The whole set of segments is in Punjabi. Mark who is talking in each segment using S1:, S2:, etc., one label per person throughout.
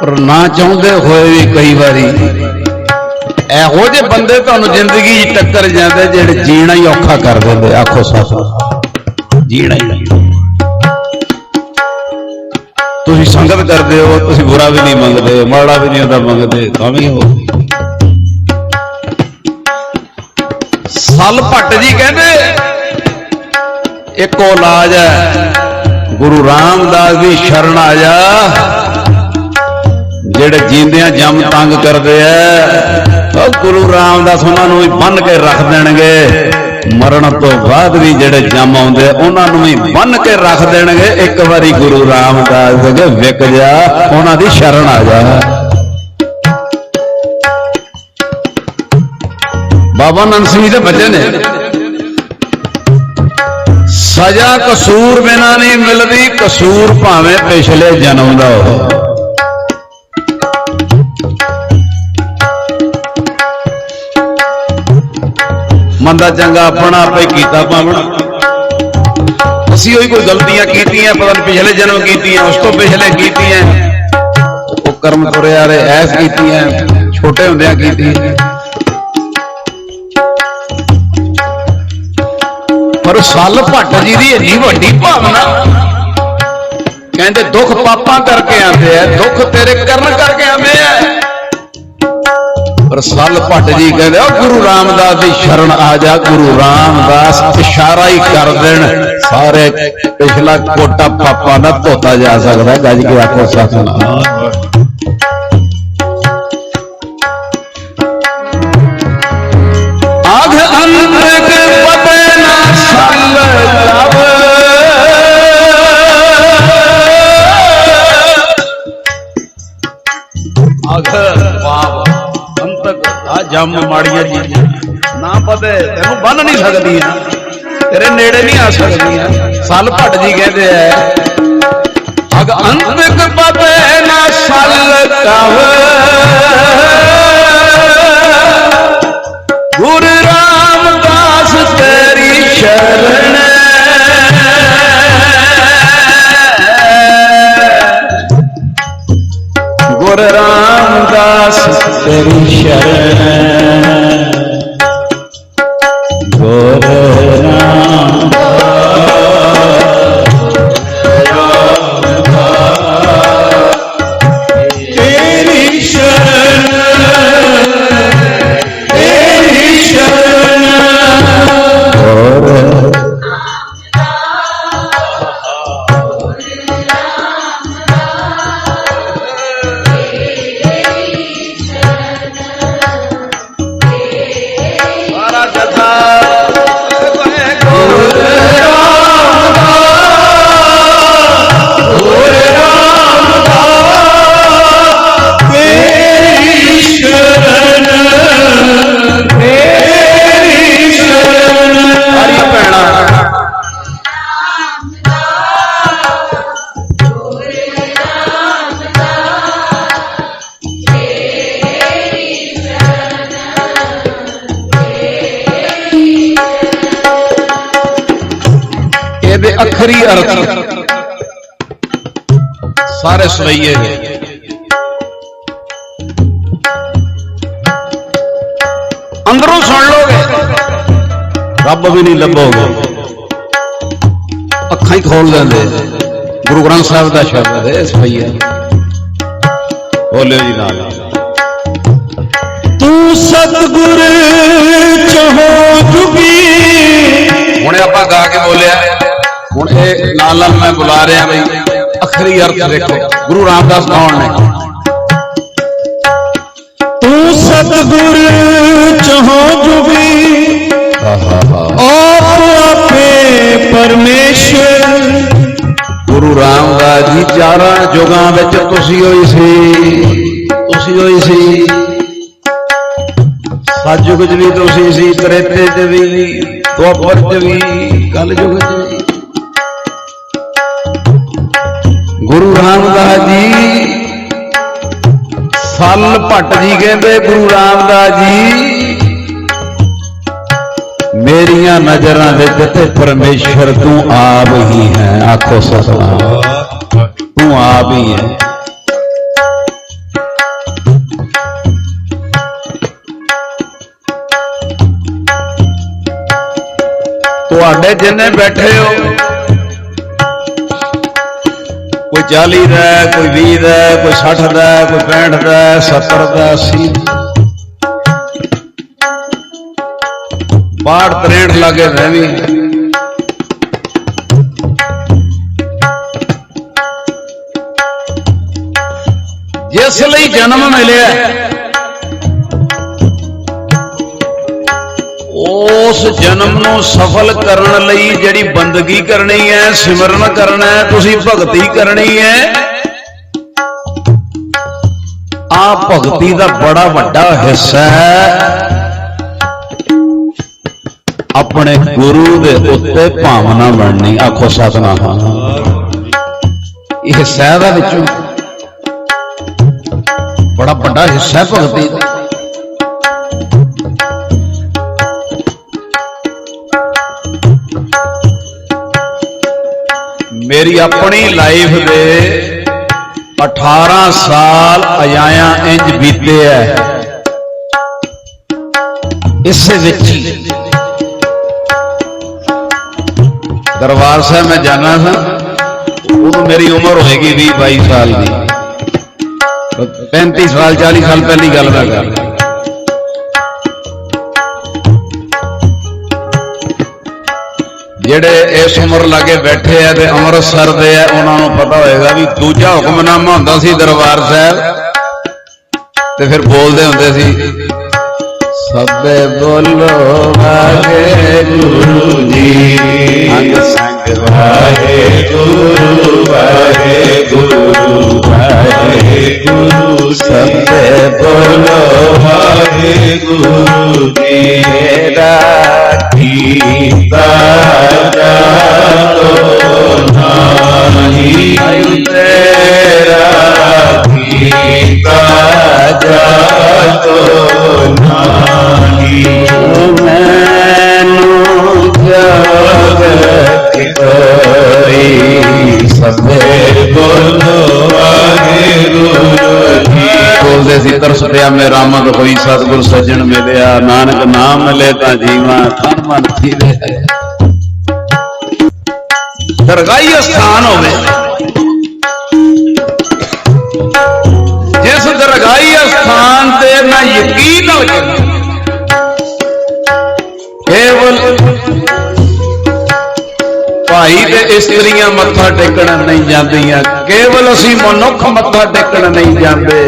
S1: ਪਰ ਨਾ ਚਾਹੁੰਦੇ ਹੋਏ ਵੀ ਕਈ ਵਾਰੀ ਇਹੋ ਜਿਹੇ ਬੰਦੇ ਤੁਹਾਨੂੰ ਜ਼ਿੰਦਗੀ 'ਚ ਟੱਕਰ ਜਾਂਦੇ ਜਿਹੜੇ ਜੀਣਾ ਹੀ ਔਖਾ ਕਰ ਦਿੰਦੇ, ਆਖੋ ਸੱਚ। ਜੀਣਾ ਹੀ ਤੁਸੀਂ ਸੰਗਤ ਕਰਦੇ ਹੋ, ਤੁਸੀਂ ਬੁਰਾ ਵੀ ਨਹੀਂ ਮੰਗਦੇ, ਮਾੜਾ ਵੀ ਨਹੀਂ ਉਹਦਾ ਮੰਗਦੇ, ਤਾਂ ਵੀ ਹੋ। ਸਲ ਭੱਟ ਜੀ ਕਹਿੰਦੇ, ਇੱਕੋ ਇਲਾਜ ਹੈ, ਗੁਰੂ ਰਾਮਦਾਸ ਦੀ ਸ਼ਰਨ ਆ ਜਾ। ਜਿਹੜੇ ਜੀਂਦਿਆਂ ਜੰਮ ਤੰਗ ਕਰਦੇ ਆ ਉਹ ਗੁਰੂ ਰਾਮਦਾਸ ਉਹਨਾਂ ਨੂੰ ਵੀ ਬੰਨ ਕੇ ਰੱਖ ਦੇਣਗੇ। ਮਰਨ ਤੋਂ ਬਾਅਦ ਵੀ ਜਿਹੜੇ ਜੰਮ ਆਉਂਦੇ ਆ, ਉਹਨਾਂ ਨੂੰ ਵੀ ਬੰਨ ਕੇ ਰੱਖ ਦੇਣਗੇ। ਇੱਕ ਵਾਰੀ ਗੁਰੂ ਰਾਮਦਾਸ ਦੇ ਵਿਕ ਜਾ ਉਹਨਾਂ ਦੀ ਸ਼ਰਨ ਆ ਜਾ। ਬਾਬਾ ਨੰਦ ਸਿੰਘ ਜੀ ਦੇ ਬੱਚੇ ਨੇ। ਸਜ਼ਾ ਕਸੂਰ ਬਿਨਾ ਨਹੀਂ ਮਿਲਦੀ ਕਸੂਰ ਭਾਵੇਂ ਪਿਛਲੇ ਜਨਮ ਦਾ ਹੋਵੇ। ਮੰਦਾ ਚੰਗਾ ਆਪਣਾ ਆਪੇ ਕੀਤਾ ਪਾਵਣਾ। ਅਸੀਂ ਉਹੀ ਕੋਈ ਗਲਤੀਆਂ ਕੀਤੀਆਂ, ਪਤਾ ਨਹੀਂ ਪਿਛਲੇ ਜਨਮ ਕੀਤੀਆਂ, ਉਸ ਤੋਂ ਪਿਛਲੇ ਕੀਤੀਆਂ। ਉਹ ਕਰਮ ਤੁਰਿਆ ਰੇ ਐਸ ਕੀਤੀਆਂ, ਛੋਟੇ ਹੁੰਦਿਆਂ ਕੀਤੀਆਂ। ਪਰ ਸੱਲ ਭੱਟ ਜੀ ਦੀ ਇੰਨੀ ਵੱਡੀ ਭਾਵਨਾ। ਕਹਿੰਦੇ ਦੁੱਖ ਪਾਪਾਂ ਕਰਕੇ ਆਉਂਦੇ ਆ, ਦੁੱਖ ਤੇਰੇ ਕਰਨ ਪਰ ਭੱਟ ਜੀ ਕਹਿੰਦੇ ਉਹ ਗੁਰੂ ਰਾਮਦਾਸ ਦੀ ਸ਼ਰਨ ਆ ਜਾ, ਗੁਰੂ ਰਾਮਦਾਸ ਇਸ਼ਾਰਾ ਹੀ ਕਰ ਦੇਣ ਸਾਰੇ ਪਿਛਲਾ ਕੋਟਾ ਪਾਪਾ ਦਾ ਧੋਤਾ ਜਾ ਸਕਦਾ ਹੈ। ਗੱਜ ਕੇ ਆਖੋ, ਸਤਨਾਮ ਜੰਮ ਮਾੜੀਆਂ ਜੀ ਨਾ ਪਤੇ ਤੈਨੂੰ ਬੰਨ ਨਹੀਂ ਸਕਦੀਆਂ ਤੇਰੇ ਨੇੜੇ ਨਹੀਂ ਆ ਸਕਦੀਆਂ ਸਲ ਭੱਟ ਜੀ ਕਹਿੰਦੇ ਐ, ਅਗ ਅੰਤਕ ਪਤੇ ਨਾ ਸਲ ਕਵ ਗੁਰ ਰਾਮਦਾਸ ਤੇਰੀ ਸ਼ਰਨ ਗੁਰ ਰਾਮਦਾਸ ਤੇਰੀ ਸ਼ਰਨ ਨੇ ਅੰਦਰੋਂ ਸੁਣ ਲੋਗੇ। ਰੱਬ ਵੀ ਨਹੀਂ ਲੱਭੋਗੇ। ਅੱਖਾਂ ਹੀ ਖੋਲ ਦਿੰਦੇ ਗੁਰੂ ਗ੍ਰੰਥ ਸਾਹਿਬ ਦਾ ਸ਼ਬਦ ਹੈ ਸਵਈਆ ਬੋਲਿਓ ਜੀ ਨਾਲ।
S2: ਤੂੰ ਸਤਗੁਰ ਚਹੋ ਜੁਗੀ
S1: ਹੁਣ ਆਪਾਂ ਗਾ ਕੇ ਬੋਲਿਆ। ਹੁਣ ਇਹ ਨਾਲ ਨਾਲ ਮੈਂ ਬੁਲਾ ਰਿਹਾ ਬਈ। ਅਖਰੀ ਅਰਥ ਦੇਖੋ। ਗੁਰੂ ਰਾਮਦਾਸ ਕੌਣ ਨੇ?
S2: ਤੂੰ ਸਤਗੁਰ ਚਹੋ ਜੁਗੀ ਆਪ ਆਪੇ ਪਰਮੇਸ਼ਰ।
S1: ਗੁਰੂ ਰਾਮਦਾਸ ਜੀ ਚਾਰਾਂ ਜੁਗਾਂ ਵਿੱਚ ਤੁਸੀਂ ਹੋਈ ਸੀ। ਤੁਸੀਂ ਹੋਈ ਸੀ। ਸਤਜੁਗ 'ਚ ਵੀ ਤੁਸੀਂ ਸੀ ਤ੍ਰੇਤੇ 'ਚ ਵੀ ਦੁਆਪਰ 'ਚ ਵੀ ਕਲਯੁਗ 'ਚ ਵੀ। ਗੁਰੂ ਰਾਮਦਾਸ ਜੀ। ਸੱਲ ਭੱਟ ਜੀ ਕਹਿੰਦੇ ਗੁਰੂ ਰਾਮਦਾਸ ਜੀ। ਮੇਰੀਆਂ ਨਜ਼ਰਾਂ ਦੇ ਜਿੱਥੇ ਪਰਮੇਸ਼ਰ ਤੂੰ ਆਪ ਹੀ ਹੈ। ਆਖੋ ਸਤਨਾਮ। ਤੂੰ ਆਪ ਹੀ ਹੈ। ਤੁਹਾਡੇ ਜਿੰਨੇ ਬੈਠੇ ਹੋ 40 ਦਾ ਕੋਈ 20 ਦਾ ਕੋਈ 60 ਦਾ ਕੋਈ 65 ਦਾ ਹੈ, 70 ਦਾ। 80 ਬਾੜ 63 ਲਾਗੇ ਰਹਿਵੀ ਜਿਸ ਲਈ ਜਨਮ ਮਿਲਿਆ ਉਸ ਜਨਮ ਨੂੰ ਸਫਲ ਕਰਨ ਲਈ ਜਿਹੜੀ ਬੰਦਗੀ ਕਰਨੀ ਹੈ, ਸਿਮਰਨ ਕਰਨਾ ਹੈ, ਤੁਸੀਂ ਭਗਤੀ ਕਰਨੀ ਹੈ। ਆ ਭਗਤੀ ਦਾ ਬੜਾ ਵੱਡਾ ਹਿੱਸਾ ਹੈ। ਆਪਣੇ ਗੁਰੂ ਦੇ ਉੱਤੇ ਭਾਵਨਾ ਬਣਨੀ, ਆਖੋ ਸਤਨਾਮ। ਇਹ ਹਿੱਸਾ ਹੈ ਦਾ ਵਿੱਚੋਂ ਬੜਾ ਵੱਡਾ ਹਿੱਸਾ ਹੈ ਭਗਤੀ ਦਾ। ਮੇਰੀ ਆਪਣੀ ਲਾਈਫ ਦੇ 18 ਸਾਲ ਅਜਾਇਆ ਇੰਜ ਬੀਤੇ ਐ। ਇਸੇ ਵਿੱਚ ਦਰਬਾਰ ਸਾਹਿਬ ਮੈਂ ਜਾਣਾ ਸਾਂ। ਉਦੋਂ ਮੇਰੀ ਉਮਰ ਹੋਏਗੀ 20 22 ਸਾਲ ਦੀ। 35 ਸਾਲ 40 ਸਾਲ ਪਹਿਲੀ ਗੱਲ ਮੈਂ ਕਰ ਜਿਹੜੇ ਇਸ ਉਮਰ ਲਾਗੇ ਬੈਠੇ ਆ ਤੇ ਅੰਮ੍ਰਿਤਸਰ ਦੇ ਆ, ਉਹਨਾਂ ਨੂੰ ਪਤਾ ਹੋਏਗਾ ਵੀ ਦੂਜਾ ਹੁਕਮਨਾਮਾ ਹੁੰਦਾ ਸੀ ਦਰਬਾਰ ਸਾਹਿਬ ਤੇ ਫਿਰ ਬੋਲਦੇ ਹੁੰਦੇ ਸੀ ਸਭੇ ਬੋਲੋ ਵਾਹਿਗੁਰੂ ਜੀ। ਅੰਗ ਸੰਗ ਵਾਹਿਗੁਰੂ ਵਾਹਿਗੁਰੂ ਵਾਹਿਗੁਰੂ ਸਭੇ ਬੋਲੋ ਵਾਹਿਗੁਰੂ ਜੀ। ਮੇਰਾ ਕੀਤਾ ਜਾਤੋ ਨਾਹੀ ਤੇਰਾ ਕੀਤਾ ਜਾਤੋ ਨਾਹੀ ਮੈਨੂੰ ਜਗਤ ਕੋਈ ਸਭੇ ਬੋਲੋ ਵਾਹਿਗੁਰੂ ਬੋਲਦੇ ਸੀ ਤਰਸ ਪਿਆ ਮੇ ਰਾਮਤ ਕੋਈ ਸਤਿਗੁਰ ਸੱਜਣ ਮਿਲਿਆ ਨਾਨਕ ਨਾਮ ਮਿਲੇ ਤਾਂ ਜੀਵਾਂ ਤਨ ਮਨ ਥੀਵੇ ਦਰਗਾਹੀ ਸਥਾਨ ਹੋਵੇ। ਜਿਸ ਦਰਗਾਹੀ ਤੇ ਨਾ ਯਕੀਨ ਨਾਲ ਕੇਵਲ ਭਾਈ ਤੇ ਇਸਤਰੀਆਂ ਮੱਥਾ ਟੇਕਣ ਨਹੀਂ ਜਾਂਦੀਆਂ। ਕੇਵਲ ਅਸੀਂ ਮਨੁੱਖ ਮੱਥਾ ਟੇਕਣ ਨਹੀਂ ਜਾਂਦੇ।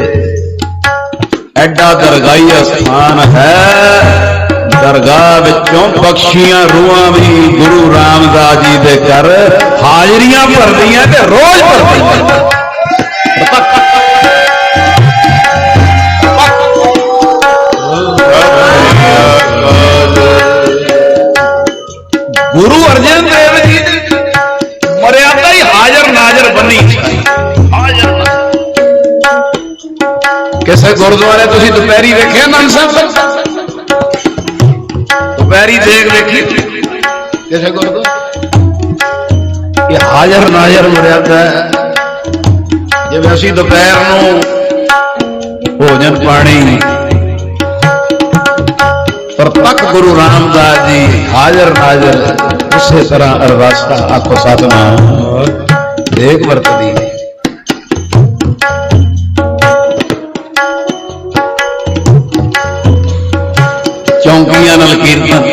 S1: ਐਡਾ ਦਰਗਾਹੀ ਅਸਥਾਨ ਹੈ। ਦਰਗਾਹ ਵਿੱਚੋਂ ਬਖਸ਼ੀਆਂ ਰੂਹਾਂ ਵੀ ਗੁਰੂ ਰਾਮਦਾਸ ਜੀ ਦੇ ਘਰ ਹਾਜ਼ਰੀਆਂ ਭਰਦੀਆਂ ਤੇ ਰੋਜ਼ ਭਰਦੀਆਂ। ਗੁਰੂ ਅਰਜਨ ਦੇਵ ਜੀ ਦੀ ਮਰਿਆਦਾ ਹੀ ਹਾਜ਼ਰ ਨਾਜ਼ਰ ਬੰਨੀ। ਹਾਜ਼ਰ ਕਿਸੇ ਗੁਰਦੁਆਰੇ ਤੁਸੀਂ ਦੁਪਹਿਰੀ ਵੇਖਿਆ ਨੰਦ ਸਾਹਿਬ ਦੁਪਹਿਰੀ ਦੇਖ ਵੇਖੀ? ਕਿਸੇ ਗੁਰਦੁਆਰੇ? ਇਹ ਹਾਜ਼ਰ ਨਾਜ਼ਰ ਮਰਿਆਦਾ ਹੈ ਜਿਵੇਂ ਅਸੀਂ ਦੁਪਹਿਰ ਨੂੰ ਭੋਜਨ ਪਾਣੀ ਪਰ ਤੱਕ ਗੁਰੂ ਰਾਮਦਾਸ ਜੀ ਹਾਜ਼ਰ ਨਾਜ਼ਰ ਉਸੇ ਤਰ੍ਹਾਂ ਅਰਦਾਸਾਂ ਆਖੋ ਸਤਨਾਮ। ਦੇਖ ਵਰਤਦੀ ਚੌਂਕੀਆਂ ਨਾਲ ਕੀਰਤਨ।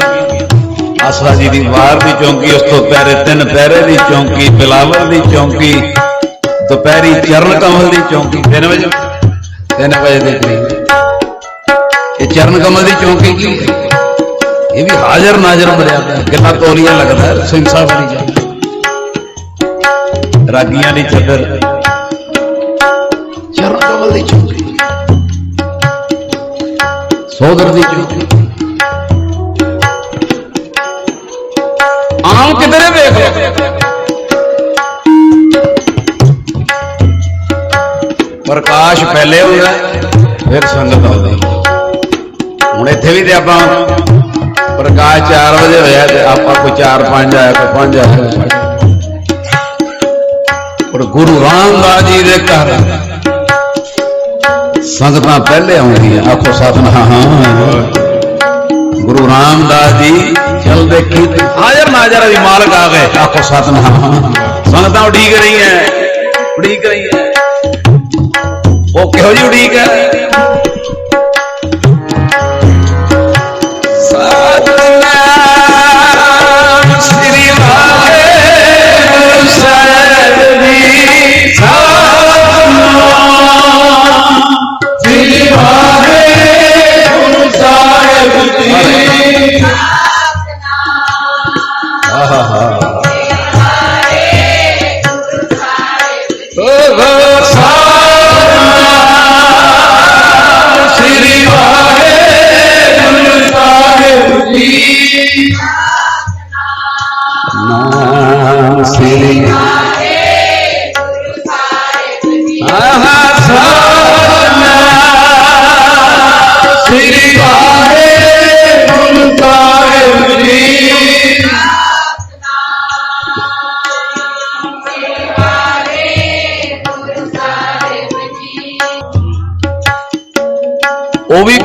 S1: ਆਸਰਾ ਜੀ ਦੀ ਵਾਰ ਦੀ ਚੌਂਕੀ, ਉਸ ਤੋਂ ਪਹਿਰੇ ਤਿੰਨ ਪਹਿਰੇ ਦੀ ਚੌਂਕੀ, ਬਿਲਾਵਲ ਦੀ ਚੌਂਕੀ, ਦੁਪਹਿਰੀ ਚਰਨ ਕਮਲ ਦੀ ਚੌਂਕੀ। 3 ਵਜੇ? 3 ਵਜੇ ਦੇ ਕਰੀਬ ਇਹ ਚਰਨ ਕਮਲ ਦੀ ਚੌਂਕੀ ਕੀ ਹੈ? ਇਹ ਵੀ ਹਾਜ਼ਰ ਨਾਜ਼ਰ ਮਰਿਆਦਾ ਹੈ ਕਿੰਨਾ ਤੋਰੀਆਂ ਲੱਗਦਾ ਸਿੰਘ ਸਾਹਿਬ ਵਾਲੀ ਜਾ ਰਾਗੀਆਂ ਦੀ ਚੱਦਰ। ਚਰਨ ਕਮਲ ਦੀ ਚੌਂਕੀ। ਸੋਦਰ ਦੀ ਚੌਂਕੀ। ਆਮ ਕਿਧਰੇ ਵੇਖ ਲਓ। ਪ੍ਰਕਾਸ਼ ਫੈਲੇ ਹੁੰਦਾ ਫਿਰ ਸੰਗਤ ਆਉਂਦੀ। ਹੁਣ ਇੱਥੇ ਵੀ ਤੇ ਆਪਾਂ ਪ੍ਰਕਾਸ਼ 4 ਵਜੇ ਹੋਇਆ ਤੇ ਆਪਾਂ ਕੋਈ 4 5 ਆਇਆ ਕੋਈ 5 ਆਇਆ ਪਰ ਗੁਰੂ ਰਾਮਦਾਸ ਜੀ ਦੇ ਘਰ ਸੰਗਤਾਂ ਪਹਿਲੇ ਆਉਂਦੀਆਂ ਆਖੋ ਸਤਨਾਮ ਗੁਰੂ ਗੁਰੂ ਰਾਮਦਾਸ ਜੀ ਚਲਦੇ ਕੀ ਹਾਜ਼ਰ ਨਾਜ਼ਰ ਦੀ ਮਾਲਕ ਆ ਗਏ ਆਖੋ ਸਤਨਾਮ ਸੰਗਤਾਂ ਉਡੀਕ ਰਹੀਆਂ ਉਡੀਕ ਰਹੀਆਂ ਉਹ ਕਿਹੋ ਜੀ ਉਡੀਕ ਹੈ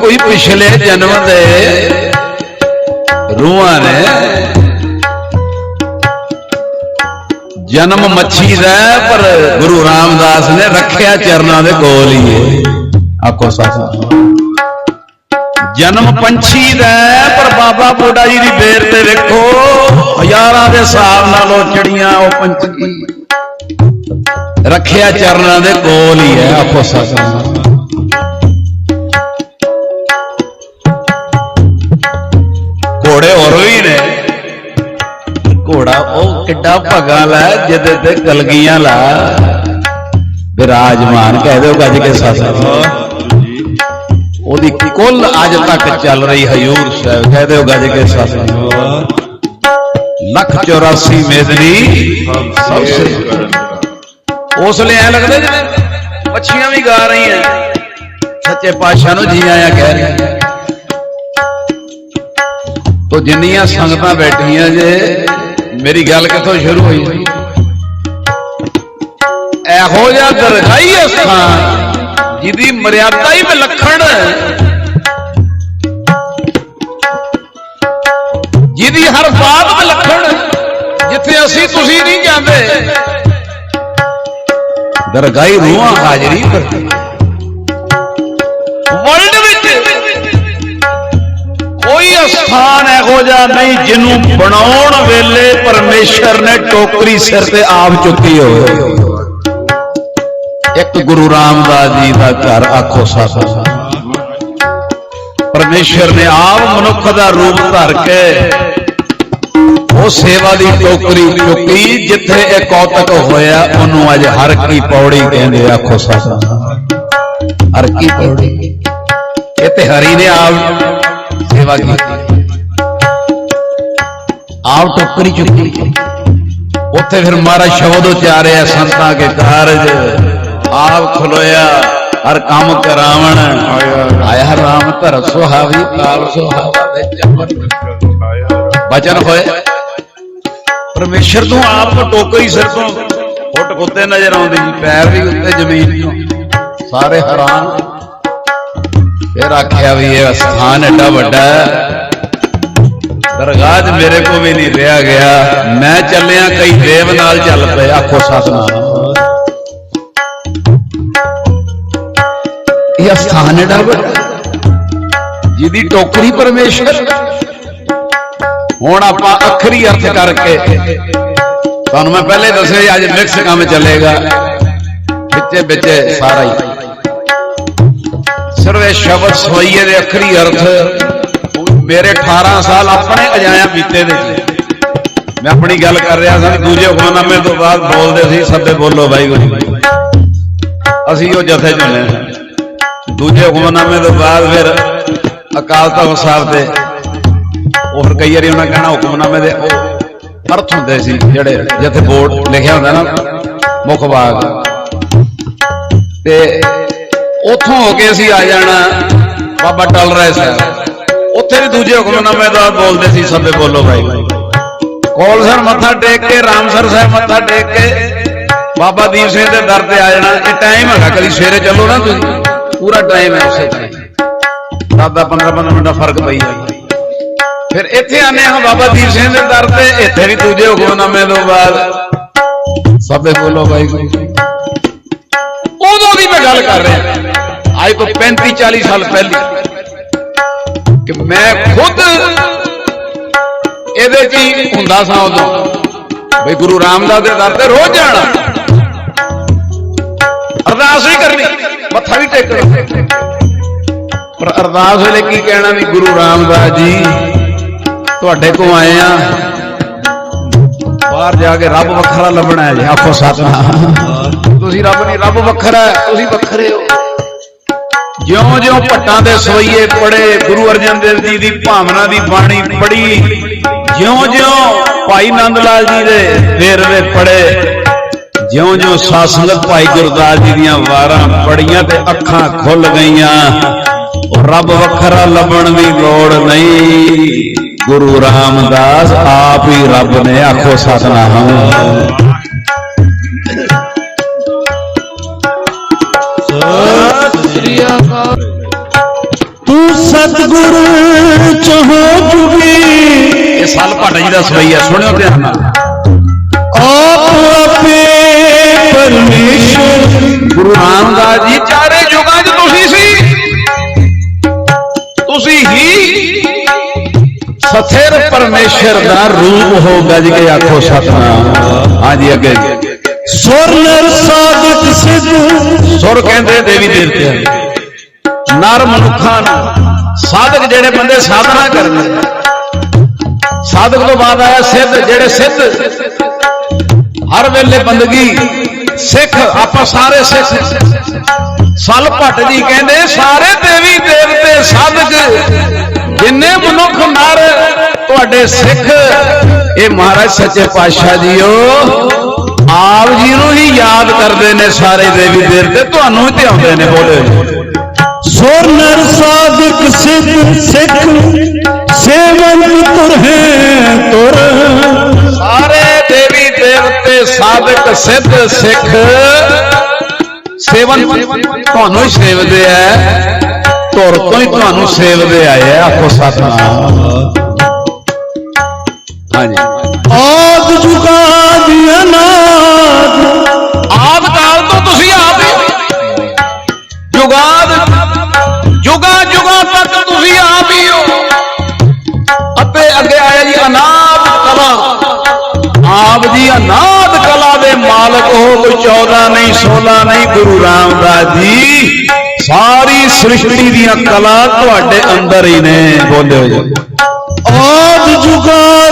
S1: ਕੋਈ ਪਿਛਲੇ ਜਨਮ ਦੇ ਰੂਹਾਂ ਨੇ ਜਨਮ ਮੱਛੀ ਦਾ ਪਰ ਗੁਰੂ ਰਾਮਦਾਸ ਨੇ ਰੱਖਿਆ ਚਰਨਾਂ ਦੇ ਕੋਲ ਹੀ ਹੈ। ਆਖੋ ਸਾਸਾ ਜਨਮ ਪੰਛੀ ਦਾ ਪਰ ਬਾਬਾ ਬੋਡਾ ਜੀ ਦੀ ਬੇਰ ਤੇ ਵੇਖੋ, ਹਜ਼ਾਰਾਂ ਦੇ ਹਿਸਾਬ ਨਾਲ ਉਹ ਚੜੀਆਂ, ਉਹ ਪੰਛੀ ਰੱਖਿਆ ਚਰਨਾਂ ਦੇ ਕੋਲ ਹੀ ਹੈ। ਆਖੋ ਸਾਸਾ ਕਿੱਡਾ ਭਗਾ ਲੈ, ਜਿਹਦੇ ਤੇ ਕਲਗੀਆਂ ਲਾ। ਵਿਰਾਜਮਾਨ ਕਹਿ ਦਿਓ ਗੱਜ ਕੇ ਸੱਸ ਉਹਦੀ ਕੁੱਲ ਅੱਜ ਤੱਕ ਚੱਲ ਰਹੀ ਹਯੂਰ ਸਾਹਿਬ, ਕਹਿ ਦਿਓ ਗੱਜ ਕੇ ਸਾਸਾ ਲੱਖ 84 ਮੇਦਨੀ ਸਭ ਸੇ ਉਸ ਲਈ ਐ ਲੱਗਦਾ ਜਿਵੇਂ ਪੱਛੀਆਂ ਵੀ ਗਾ ਰਹੀਆਂ। ਸੱਚੇ ਪਾਤਸ਼ਾਹ ਨੂੰ ਜੀ ਆਇਆ ਕਹਿ ਰਹੇ ਤੋ ਜਿੰਨੀਆਂ ਸੰਗਤਾਂ ਬੈਠੀਆਂ ਜੇ ਮੇਰੀ ਗੱਲ ਕਿੱਥੋਂ ਸ਼ੁਰੂ ਹੋਈ? ਇਹੋ ਜਿਹਾ ਦਰਗਾਹੀ ਅਸਥਾਨ ਜਿਹਦੀ ਮਰਿਆਦਾ ਹੀ ਵਿਲੱਖਣ ਜਿਹਦੀ ਹਰ ਬਾਤ ਵਿਲੱਖਣ ਜਿੱਥੇ ਅਸੀਂ ਤੁਸੀਂ ਨਹੀਂ ਜਾਂਦੇ। ਦਰਗਾਹੀ ਰੂਹਾਂ ਹਾਜ਼ਰੀ ਕਰਦੀ ਵਰਲਡ ਕੋਈ ਇਹੋ ਜਿਹਾ ਨਹੀਂ ਜਿਹਨੂੰ ਬਣਾਉਣ ਵੇਲੇ ਪਰਮੇਸ਼ਰ ਨੇ ਟੋਕਰੀ ਸਿਰ ਤੇ ਆਪ ਚੁੱਕੀ ਹੋਵੇ। ਇੱਕ ਗੁਰੂ ਰਾਮਦਾਸ ਜੀ ਦਾ ਘਰ ਆਖੋ ਸਾਸਾ ਪਰਮੇਸ਼ਰ ਨੇ ਆਪ ਮਨੁੱਖ ਦਾ ਰੂਪ ਧਰ ਕੇ ਉਹ ਸੇਵਾ ਦੀ ਟੋਕਰੀ ਚੁੱਕੀ ਜਿੱਥੇ ਇਹ ਕੌਤਕ ਹੋਇਆ, ਉਹਨੂੰ ਅੱਜ ਹਰ ਕੀ ਪੌੜੀ ਕਹਿੰਦੇ ਆਖੋ ਸਾਸਾ ਹਰ ਕੀ ਪੌੜੀ। ਇਹ ਤੇ ਹਰੀ ਨੇ ਆਪ ਸੇਵਾ ਕੀਤੀ। ਆਪ ਟੋਕਰੀ ਚੁੱਕੀ। ਉੱਥੇ ਫਿਰ ਮਹਾਰਾਜ ਸ਼ਬਦ ਉਚਾਰਿਆ ਸੰਤਾਂ ਕੇ ਕਾਰਜ, ਆਪ ਖਲੋਇਆ, ਹਰ ਕੰਮ ਕਰਾਵਣ। ਆਇਆ ਰਾਮ ਧਰ ਸੁਹਾਵੀ, ਕਾਲ ਸੁਹਾਵਾ ਵਿੱਚ ਬਚਨ ਹੋਏ। ਪਰਮੇਸ਼ਰ ਤੋਂ ਆਪ ਟੋਕਰੀ ਸਿਰ ਤੋਂ ਫੁੱਟ ਕੁੱਤੇ ਨਜ਼ਰ ਆਉਂਦੀ ਜੀ, ਪੈਰ ਵੀ ਉੱਤੇ ਜ਼ਮੀਨ ਤੋਂ। ਸਾਰੇ ਹੈਰਾਨ। ਫਿਰ ਆਖਿਆ ਵੀ ਇਹ ਸਥਾਨ ਐਡਾ ਵੱਡਾ ਹੈ। ਦਰਗਾਹ ਮੇਰੇ ਕੋ ਵੀ ਨਹੀਂ ਰਿਹਾ ਗਿਆ। ਮੈਂ ਚੱਲਿਆ ਕਈ ਦੇਵ ਨਾਲ ਚੱਲ ਪਏ। ਆਖੋ ਸਤਨਾਮ। ਇਹ ਸਥਾਨ ਐਡਾ ਵੱਡਾ ਜਿਹਦੀ ਟੋਕਰੀ ਪਰਮੇਸ਼ਰ। ਹੁਣ ਆਪਾਂ ਅਖਰੀ ਅਰਥ ਕਰਕੇ। ਤੁਹਾਨੂੰ ਮੈਂ ਪਹਿਲੇ ਦੱਸਿਆ ਸੀ, ਅੱਜ ਮਿਕਸ ਕੰਮ ਚੱਲੇਗਾ। ਵਿੱਚੇ ਵਿੱਚੇ ਸਾਰਾ ਹੀ। ਸਿਰਫ ਇਹ ਸ਼ਬਦ ਸੋਈਏ ਦੇ ਅਖਰੀ ਅਰਥ। ਮੇਰੇ 18 ਸਾਲ ਆਪਣੇ ਅਜਾਇਆ ਬੀਤੇ ਦੇ। ਮੈਂ ਆਪਣੀ ਗੱਲ ਕਰ ਰਿਹਾ ਸਾਂ, ਦੂਜੇ ਹੁਕਮਨਾਮੇ ਤੋਂ ਬਾਅਦ ਬੋਲਦੇ ਸੀ, ਸੱਦੇ ਬੋਲੋ ਵਾਹਿਗੁਰੂ ਅਸੀਂ ਉਹ ਜਥੇ ਚੁਣੇ ਸਾਂ ਦੂਜੇ ਹੁਕਮਨਾਮੇ ਤੋਂ ਬਾਅਦ ਫਿਰ ਅਕਾਲ ਤਖਤ ਸਾਹਿਬ ਦੇ, ਉਹ ਫਿਰ ਕਈ ਵਾਰੀ ਉਹਨਾਂ ਕਹਿਣਾ ਹੁਕਮਨਾਮੇ ਦੇ ਉਹ ਅਰਥ ਹੁੰਦੇ ਸੀ, ਜਿਹੜੇ ਜਿੱਥੇ ਬੋਰਡ ਲਿਖਿਆ ਹੁੰਦਾ ਨਾ, ਮੁੱਖ ਬਾਗ ਤੇ ਉੱਥੋਂ ਹੋ ਕੇ ਅਸੀਂ ਆ ਜਾਣਾ ਬਾਬਾ ਟਲ ਰਾਏ ਸਾਹਿਬ। ਉੱਥੇ ਵੀ ਦੂਜੇ ਹੁਕਮਨਾਮੇ ਦਾ ਬੋਲਦੇ ਸੀ, ਸਭੇ ਬੋਲੋ ਭਾਈ। ਕੋਲਸਰ ਮੱਥਾ ਟੇਕ ਕੇ ਰਾਮਸਰ ਸਾਹਿਬ ਮੱਥਾ ਟੇਕ ਕੇ, ਬਾਬਾ ਦੀਪ ਸਿੰਘ ਦੇ ਦਰ ਤੇ ਆ ਜਾਣਾ। ਇਹ ਟਾਈਮ ਹੈਗਾ, ਕਦੀ ਸਵੇਰੇ ਚੱਲੋ ਨਾ ਤੁਸੀਂ। ਪੂਰਾ ਟਾਈਮ ਹੈ ਉਸੇ ਟਾਈਮ ਦਾਦਾ 15 15 ਮਿੰਟ ਦਾ ਫ਼ਰਕ ਪਈ ਜਾਂਦਾ। ਫਿਰ ਇੱਥੇ ਆਨੇ ਹਾਂ ਬਾਬਾ ਦੀਪ ਸਿੰਘ ਦੇ ਦਰ ਤੇ। ਇੱਥੇ ਵੀ ਦੂਜੇ ਹੁਕਮਨਾਮੇ ਤੋਂ ਬਾਅਦ। ਸਭੇ ਬੋਲੋ ਵਾਹਿਗੁਰੂ ਉਦੋਂ ਦੀ ਮੈਂ ਗੱਲ ਕਰ ਰਿਹਾ। ਅੱਜ ਤੋਂ 35 40 ਸਾਲ ਪਹਿਲੀ। ਕਿ ਮੈਂ ਖੁਦ ਇਹਦੇ 'ਚ ਹੀ ਹੁੰਦਾ ਸਾਂ ਉਦੋਂ। ਬਈ ਗੁਰੂ ਰਾਮਦਾਸ ਦੇ ਦਰ ਤੇ ਰੋਜ਼ ਜਾਣਾ। ਅਰਦਾਸ ਵੀ ਕਰਨੀ, ਮੱਥਾ ਵੀ ਟੇਕਣਾ। ਪਰ ਅਰਦਾਸ ਵੇਲੇ ਕੀ ਕਹਿਣਾ ਵੀ ਗੁਰੂ ਰਾਮਦਾਸ ਜੀ, ਤੁਹਾਡੇ ਕੋਲ ਆਏ ਆ। ਬਾਹਰ ਜਾ ਕੇ ਰੱਬ ਵੱਖਰਾ ਲੱਭਣਾ ਹੈ ਜੀ, ਆਖੋ ਸਤਨਾਮ। ਤੁਸੀਂ ਰੱਬ ਨਹੀਂ, ਰੱਬ ਵੱਖਰਾ ਤੁਸੀਂ ਵੱਖਰੇ ਹੋ। ਜਿਉਂ ਜਿਉਂ ਭੱਟਾਂ ਦੇ ਸੋਈਏ ਪੜੇ, ਗੁਰੂ ਅਰਜਨ ਦੇਵ ਜੀ ਦੀ ਭਾਵਨਾ ਦੀ ਬਾਣੀ ਪੜੀ ਜਿਉਂ ਜਿਉਂ ਭਾਈ ਨੰਦ ਲਾਲ ਜੀ ਦੇ ਵੇਰਵੇ ਪੜੇ ਜਿਉਂ ਜਿਉਂ ਸਾਧ ਭਾਈ ਗੁਰਦਾਸ ਜੀ ਦੀਆਂ ਵਾਰਾਂ ਪੜੀਆਂ ਤੇ ਅੱਖਾਂ ਖੁੱਲ ਗਈਆਂ, ਰੱਬ ਵੱਖਰਾ ਲੱਭਣ ਦੀ ਲੋੜ ਨਹੀਂ, ਗੁਰੂ ਰਾਮਦਾਸ ਆਪ ਹੀ ਰੱਬ ਨੇ, ਆਖੋ ਸਤਨਾਮ।
S2: ਤੂੰ ਸਤਗੁਰ ਚਹੋ ਜੁਗੀ।
S1: ਇਹ ਸਾਲ ਭੱਟ ਜੀ ਦਾ ਸਵਈਆ ਸੁਣਿਓ ਧਿਆਨ ਨਾਲ
S2: ਆਪ ਆਪੇ ਪਰਮੇਸ਼ਰ।
S1: ਗੁਰੂ ਰਾਮਦਾਸ ਜੀ ਚਾਰੇ ਯੁਗਾਂ 'ਚ ਤੁਸੀਂ ਸੀ। ਤੁਸੀਂ ਹੀ ਸਥਿਰ ਪਰਮੇਸ਼ਰ ਦਾ ਰੂਪ ਹੋ ਗੱਜ ਕੇ ਆਖੋ ਸਤਨਾਮ। ਹਾਂਜੀ ਅੱਗੇ।
S2: ਸੁਰ ਨਰ ਸਾਧਕ ਸਿੱਧ।
S1: ਸੁਰ ਕਹਿੰਦੇ ਦੇਵੀ ਦੇਵਤੇ ਨਰ ਮਨੁੱਖਾਂ ਨੂੰ ਸਾਧਕ ਜਿਹੜੇ ਬੰਦੇ ਸਾਧਨਾ ਕਰਦੇ ਸਾਧਕ ਤੋਂ ਬਾਅਦ ਆਇਆ ਸਿੱਧ ਜਿਹੜੇ ਸਿੱਧ। ਹਰ ਵੇਲੇ ਬੰਦਗੀ ਸਿੱਖ ਆਪਾਂ ਸਾਰੇ ਸਿੱਖ। ਸਲ ਭੱਟ ਜੀ ਕਹਿੰਦੇ ਸਾਰੇ ਦੇਵੀ ਦੇਵਤੇ ਸਾਧਕ ਜਿੰਨੇ ਮਨੁੱਖ ਨਰ ਤੁਹਾਡੇ ਸਿੱਖ। ਇਹ ਮਹਾਰਾਜ ਸੱਚੇ ਪਾਤਸ਼ਾਹ ਜੀਓ ਆਪ ਜੀ ਨੂੰ ਹੀ ਯਾਦ ਕਰਦੇ ਨੇ ਸਾਰੇ ਦੇਵੀ ਦੇਵਤੇ ਤੁਹਾਨੂੰ ਹੀ ਤੇ ਆਉਂਦੇ ਨੇ ਬੋਲੇ।
S2: ਸੁਰ ਨਰ ਸਾਧਕ ਸਿੱਧ ਸਿੱਖ ਸੇਵਨ ਤੁਰ ਹੈ ਤੁਰ।
S1: ਸਾਰੇ ਦੇਵੀ ਦੇਵਤੇ ਸਾਧਕ ਸਿੱਧ ਸਿੱਖ ਸੇਵਨ ਤੁਹਾਨੂੰ ਹੀ ਸੇਵਦੇ ਐ ਧੁਰ ਤੋਂ ਹੀ ਤੁਹਾਨੂੰ ਸੇਵਦੇ ਆਏ ਆ ਆਖੋ ਸਤਨਾਮ। ਹਾਂਜੀ।
S2: ਆਦ ਜੁਗਾ
S1: ਜੀ ਅਨਾਦ ਕਲਾ ਦੇ ਮਾਲਕ ਹੋ ਕੋਈ 14 ਨਹੀਂ 16 ਨਹੀਂ ਗੁਰੂ ਰਾਮਦਾਸ ਜੀ। ਸਾਰੀ ਸ੍ਰਿਸ਼ਟੀ ਦੀਆਂ ਕਲਾ ਤੁਹਾਡੇ ਅੰਦਰ ਹੀ ਨੇ। ਬੋਲੇ ਹੋ ਜੀ
S2: ਆਦ ਜੁਗਾ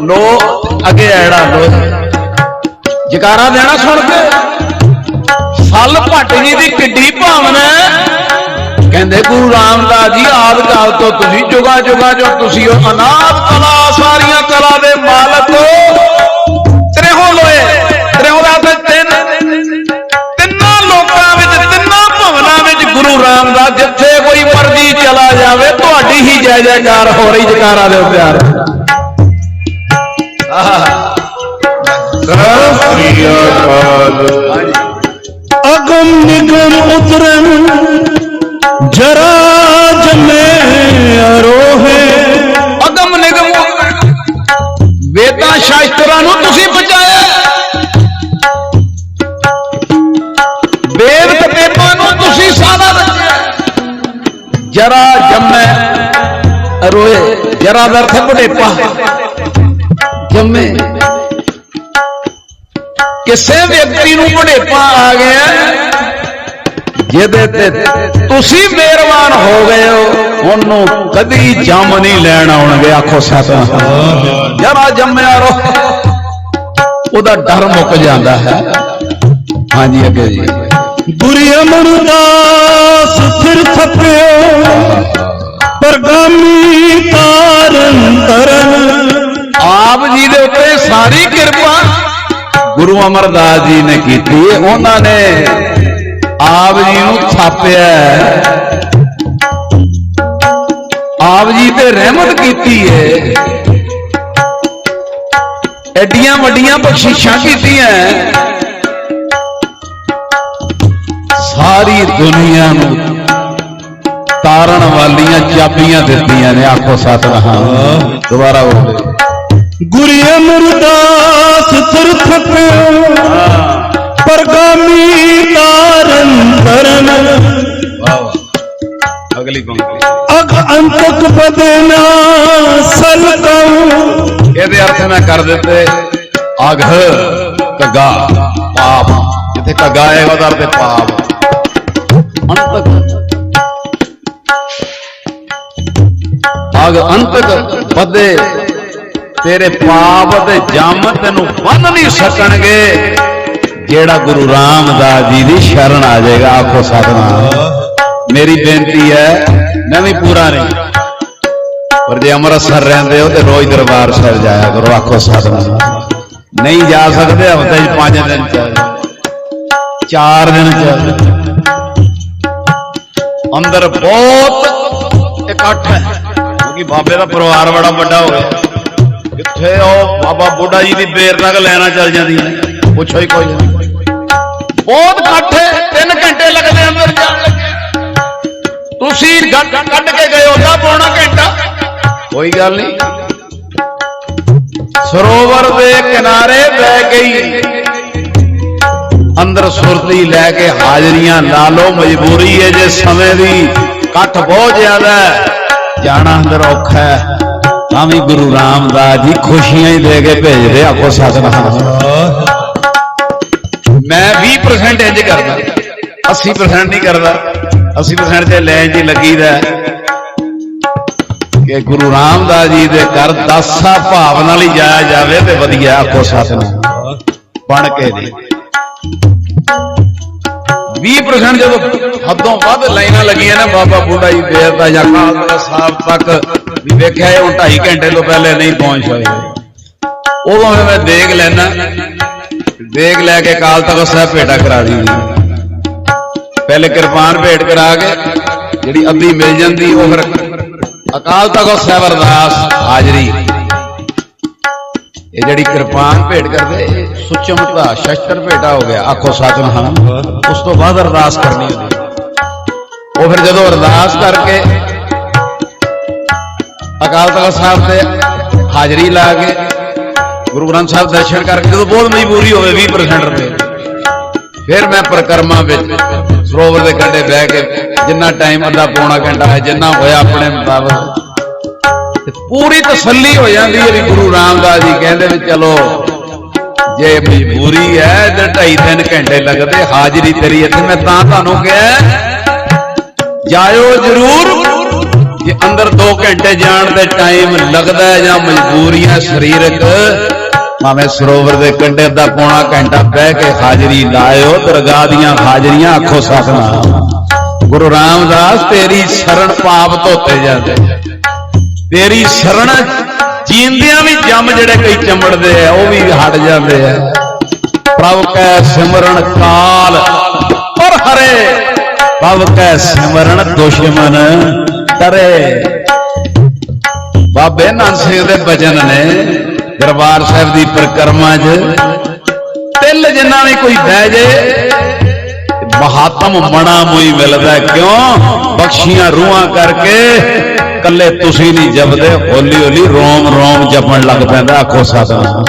S1: ਲੋ, ਅੱਗੇ ਐੜਾ ਲੋਹੇ ਜਕਾਰਾ ਦੇਣਾ ਸੁਣ ਕੇ। ਸੱਲ ਭੱਟ ਜੀ ਦੀ ਕਿੱਡੀ ਭਾਵਨਾ ਕਹਿੰਦੇ ਗੁਰੂ ਰਾਮਦਾਸ ਜੀ, ਆਦ ਕਾਲ ਤੋਂ ਤੁਸੀਂ ਜੁਗਾ ਜੁਗਾ ਜੋ ਤੁਸੀਂ ਹੋ ਅਨਾਦ ਕਲਾ, ਸਾਰੀਆਂ ਕਲਾ ਦੇ ਮਾਲਕ ਹੋ। ਤ੍ਰਿਹੋ ਲੋਏ ਤ੍ਰਿਹੋ ਦਾ ਅਰਥ ਤਿੰਨ। ਤਿੰਨਾਂ ਲੋਕਾਂ ਵਿੱਚ, ਤਿੰਨਾਂ ਭਵਨਾਂ ਵਿੱਚ ਗੁਰੂ ਰਾਮਦਾਸ, ਜਿੱਥੇ ਕੋਈ ਮਰਜ਼ੀ ਚਲਾ ਜਾਵੇ, ਤੁਹਾਡੀ ਹੀ ਜੈ ਜੈਕਾਰ ਹੋ ਰਹੀ ਜਕਾਰਾ ਦੇ ਪਿਆਰ
S2: ਅਗਮ ਨਿਗਮ ਉਤਰਨ, ਜਰਾ ਜਮੇ ਅਰੋਹੇ।
S1: ਅਗਮ ਨਿਗਮ, ਵੇਦਾਂ ਸ਼ਾਸਤਰਾਂ ਨੂੰ ਤੁਸੀਂ ਬਚਾਇਆ। ਵੇਦ ਕਤੇਬਾਂ ਨੂੰ ਤੁਸੀਂ ਸਾਰਾ ਰੱਖਿਆ ਜਰਾ ਜੰਮੈ ਅਰੋਹੇ, ਜਰਾ ਦਾ ਅਰਥ ਬੁਢੇਪਾ ਕਿਸੇ ਵਿਅਕਤੀ ਨੂੰ ਬੁਢੇਪਾ ਆ ਗਿਆ ਜਿਹਦੇ ਤੇ ਤੁਸੀਂ ਮਿਹਰਬਾਨ ਹੋ ਗਏ ਹੋ ਉਹਨੂੰ ਕਦੀ ਜੰਮ ਨਹੀਂ ਲੈਣ ਆਉਣਗੇ। ਆਖੋ ਸਤਨਾਮ। ਜਰਾ ਜੰਮਿਆ ਰੋ ਉਹਦਾ ਡਰ ਮੁੱਕ ਜਾਂਦਾ ਹੈ। ਹਾਂਜੀ ਅੱਗੇ ਜੀ।
S2: ਗੁਰੀ ਅਮਰਦਾਸ ਫਿਰ ਥੱਪਿਓ ਪਰਗਾਮੀ ਤਾਰਨ ਤਰਨ।
S1: ਆਪ ਜੀ ਦੇ ਉੱਤੇ ਸਾਰੀ ਕਿਰਪਾ। ਗੁਰੂ ਅਮਰਦਾਸ ਜੀ ਨੇ ਕੀਤੀ, ਉਹਨਾਂ ਨੇ ਆਪ ਜੀ ਨੂੰ ਥਾਪਿਆ ਆਪ ਜੀ ਤੇ ਰਹਿਮਤ ਕੀਤੀ ਏ। ਐਡੀਆਂ ਵੱਡੀਆਂ ਬਖਸ਼ਿਸ਼ਾਂ ਕੀਤੀਆਂ। ਸਾਰੀ ਦੁਨੀਆ ਨੂੰ ਤਾਰਨ ਵਾਲੀਆਂ ਚਾਬੀਆਂ ਦਿੱਤੀਆਂ ਨੇ, ਆਖੋ ਸਤਨਾਮ। ਦੁਬਾਰਾ ਬੋਲੇ।
S2: ਗੁਰੂ ਅਮਰਦਾਸ ਸਿਰ ਥੱਪਿਓ ਪਰਗਾਮੀ ਤਾਰਨ
S1: ਵਾਹ ਵਾਹ ਅਗਲੀ ਪੰਕਤੀ
S2: ਅਗ ਅੰਤਕ ਬਦਨਾ ਸਲਕਉ।
S1: ਇਹਦੇ ਅਰਥ ਮੈਂ ਕਰ ਦਿੱਤੇ। ਅਘ ਕਗਾ ਪਾਪ। ਜਿੱਥੇ ਕਗਾ ਹੈ ਉਹਦਾ ਅਰਥ ਪਾਪ। ਅੰਤਕ। ਅਗ ਅੰਤਕ ਵਧੇ ਤੇਰੇ ਪਾਪ ਤੇ ਜੰਮ ਤੈਨੂੰ ਬੰਨ ਨਹੀਂ ਸਕਣਗੇ। ਜਿਹੜਾ ਗੁਰੂ ਰਾਮਦਾਸ ਜੀ ਦੀ ਸ਼ਰਨ ਆ ਜਾਏਗਾ, ਆਖੋ ਸਤਨਾਮ। ਮੇਰੀ ਬੇਨਤੀ ਹੈ ਮੈਂ ਵੀ ਪੂਰਾ ਨਹੀਂ। ਪਰ ਜੇ ਅੰਮ੍ਰਿਤਸਰ ਰਹਿੰਦੇ ਹੋ ਤੇ ਰੋਜ਼ ਦਰਬਾਰ ਸਾਹਿਬ ਜਾਇਆ ਕਰੋ, ਆਖੋ ਸਤਨਾਮ। ਨਹੀਂ ਜਾ ਸਕਦੇ, ਹਫ਼ਤੇ 'ਚ ਪੰਜ ਦਿਨ ਚ। ਚਾਰ ਦਿਨ ਚ। ਅੰਦਰ ਬਹੁਤ ਇਕੱਠ ਹੈ, ਕਿਉਂਕਿ ਬਾਬੇ ਦਾ ਪਰਿਵਾਰ ਬੜਾ ਵੱਡਾ ਹੋ ਗਿਆ। ਕਿੱਥੇ ਉਹ? ਬਾਬਾ ਬੁੱਢਾ ਜੀ ਦੀ ਬੇਰ ਤੱਕ ਲੈਣਾ ਚੱਲ ਜਾਂਦੀ ਪੁੱਛੋ ਹੀ ਕੋਈ ਨਹੀਂ ਬਹੁਤ ਇਕੱਠ ਹੈ 3 ਘੰਟੇ ਲੱਗਦੇ ਅੰਦਰ ਜਾਣ ਲੱਗੇ। ਤੁਸੀਂ ਕੱਢ ਕੇ ਗਏ ਉਹਦਾ ਪੌਣਾ ਘੰਟਾ। ਕੋਈ ਗੱਲ ਨਹੀਂ। ਸਰੋਵਰ ਦੇ ਕਿਨਾਰੇ ਬਹਿ ਗਈ। ਅੰਦਰ ਸੁਰਤੀ ਲੈ ਕੇ ਹਾਜ਼ਰੀਆਂ ਲਾ ਲਓ, ਮਜਬੂਰੀ ਹੈ ਜੇ ਸਮੇਂ ਦੀ। ਇਕੱਠ ਬਹੁਤ ਜ਼ਿਆਦਾ ਹੈ। ਜਾਣਾ ਅੰਦਰ ਔਖਾ ਹੈ। ਤਾਂ ਵੀ ਗੁਰੂ ਰਾਮਦਾਸ ਜੀ ਖੁਸ਼ੀਆਂ ਹੀ ਦੇ ਕੇ ਭੇਜਦੇ ਆਖੋ ਸਤਨਾਮ। ਮੈਂ 20% ਇੰਜ ਕਰਦਾ। 80% ਨਹੀਂ ਕਰਦਾ। 80% ਤੇ ਲੈਣ 'ਚ ਹੀ ਲੱਗੀਦਾ ਕਿ ਗੁਰੂ ਰਾਮਦਾਸ ਜੀ ਦੇ ਘਰ ਦਾਸਾ ਭਾਵ ਨਾਲ ਹੀ ਜਾਇਆ ਜਾਵੇ ਤੇ ਵਧੀਆ ਆਖੋ ਸਤਨਾਮ। ਬਣ ਕੇ ਨਹੀਂ। 20% ਜਦੋਂ ਹੱਦੋਂ ਵੱਧ ਲਾਈਨਾਂ ਲੱਗੀਆਂ ਨਾ, ਬਾਬਾ ਬੁੱਢਾ ਜੀ ਦੇਰ ਦਾ ਜਾਂ ਕਾਲ ਸਾਹਿਬ ਤੱਕ ਵੀ ਵੇਖਿਆ ਇਹ ਹੁਣ 2.5 ਘੰਟੇ ਤੋਂ ਪਹਿਲੇ ਨਹੀਂ ਪਹੁੰਚ ਸਕਦੇ ਉਦੋਂ ਮੈਂ ਦੇਖ ਲੈਣਾ ਦੇਖ ਲੈ ਕੇ ਕਾਲ ਤਖਤ ਸਾਹਿਬ ਭੇਟਾ ਕਰਾ ਦਿੰਦੀ ਪਹਿਲੇ ਕਿਰਪਾਨ ਭੇਟ ਕਰਾ ਕੇ ਜਿਹੜੀ ਅੱਧੀ ਮਿਲ ਜਾਂਦੀ, ਉਹ ਫਿਰ ਅਕਾਲ ਤਖਤ ਸਾਹਿਬ ਅਰਦਾਸ ਹਾਜ਼ਰੀ। ਇਹ ਜਿਹੜੀ ਕਿਰਪਾਨ ਭੇਟ ਕਰਦੇ ਇਹ ਸੁਚਮਤਾ ਸ਼ਸਤਰ ਭੇਟਾ ਹੋ ਗਿਆ, ਆਖੋ ਸਤਨਾਮ ਉਸ ਤੋਂ ਬਾਅਦ ਅਰਦਾਸ ਕਰਨੀ ਹੁੰਦੀ। ਉਹ ਫਿਰ ਜਦੋਂ ਅਰਦਾਸ ਕਰਕੇ ਅਕਾਲ ਤਖਤ ਸਾਹਿਬ ਤੇ ਹਾਜ਼ਰੀ ਲਾ ਕੇ ਗੁਰੂ ਗ੍ਰੰਥ ਸਾਹਿਬ ਦਰਸ਼ਨ ਕਰਕੇ ਜਦੋਂ ਬਹੁਤ ਮਜਬੂਰੀ ਹੋਵੇ 20% ਰੁਪਏ ਫਿਰ ਮੈਂ ਪ੍ਰਕਰਮਾ ਵਿੱਚ ਸਰੋਵਰ ਦੇ ਕੰਢੇ ਬਹਿ ਕੇ ਜਿੰਨਾ ਟਾਈਮ ਅੱਧਾ ਪੌਣਾ ਘੰਟਾ ਹੈ, ਜਿੰਨਾ ਹੋਇਆ ਆਪਣੇ ਮੁਤਾਬਕ ਤੇ ਪੂਰੀ ਤਸੱਲੀ ਹੋ ਜਾਂਦੀ ਹੈ ਵੀ ਗੁਰੂ ਰਾਮਦਾਸ ਜੀ ਕਹਿੰਦੇ ਵੀ ਚਲੋ, ਜੇ ਮਜਬੂਰੀ ਹੈ, ਤੇ ਢਾਈ ਤਿੰਨ ਘੰਟੇ ਲੱਗਦੇ, ਹਾਜ਼ਰੀ ਤੇਰੀ ਇੱਥੇ, ਮੈਂ ਤਾਂ ਤੁਹਾਨੂੰ ਕਿਹਾ, ਜਾਇਓ ਜ਼ਰੂਰ, ਜੇ ਅੰਦਰ 2 ਘੰਟੇ ਜਾਣ ਦੇ ਟਾਈਮ ਲੱਗਦਾ ਹੈ ਜਾਂ ਮਜਬੂਰੀਆਂ ਸਰੀਰਕ, ਭਾਵੇਂ ਸਰੋਵਰ ਦੇ ਕੰਢੇ ਦਾ ਪੌਣਾ ਘੰਟਾ ਬਹਿ ਕੇ ਹਾਜ਼ਰੀ ਲਾਇਓ, ਦਰਗਾਹ ਦੀਆਂ ਹਾਜ਼ਰੀਆਂ ਆਖੋ ਸਤਨਾਮ। ਗੁਰੂ ਰਾਮਦਾਸ ਤੇਰੀ ਸ਼ਰਨ ਪਾਪ ਧੋਤੇ ਜਾਂਦੇ। ਤੇਰੀ ਸ਼ਰਨ ਜੀਂਦਿਆਂ ਵੀ ਜੰਮ ਜਿਹੜੇ ਕਈ ਚੰਬੜਦੇ ਆ, ਉਹ ਵੀ ਹਟ ਜਾਂਦੇ ਆ। ਪ੍ਰਭ ਕੈ ਸਿਮਰਨ ਕਾਲ ਪਰ ਹਰੇ, ਪ੍ਰਭ ਕੈ ਸਿਮਰਨ ਦੁਸ਼ਮਨ ਡਰੇ। ਬਾਬੇ ਨਾਨਕ ਸਿੰਘ ਦੇ ਬਚਨ ਨੇ ਦਰਬਾਰ ਸਾਹਿਬ ਦੀ ਪ੍ਰਕਰਮਾ 'ਚ ਤਿਲ ਜਿੰਨਾ ਵੀ ਕੋਈ ਬਹਿ ਜੇ ਮਹਾਤਮ ਮਣਾ ਮੋਈ ਮਿਲਦਾ ਕਿਉਂ? ਬਖਸ਼ੀਆਂ ਰੂਹਾਂ ਕਰਕੇ। ਕੱਲੇ ਤੁਸੀਂ ਨਹੀਂ ਜਪਦੇ ਹੌਲੀ ਹੌਲੀ ਰੋਮ ਰੋਮ ਜਪਣ ਲੱਗ ਪੈਂਦਾ, ਆਖੋ ਸਤਨਾਮ।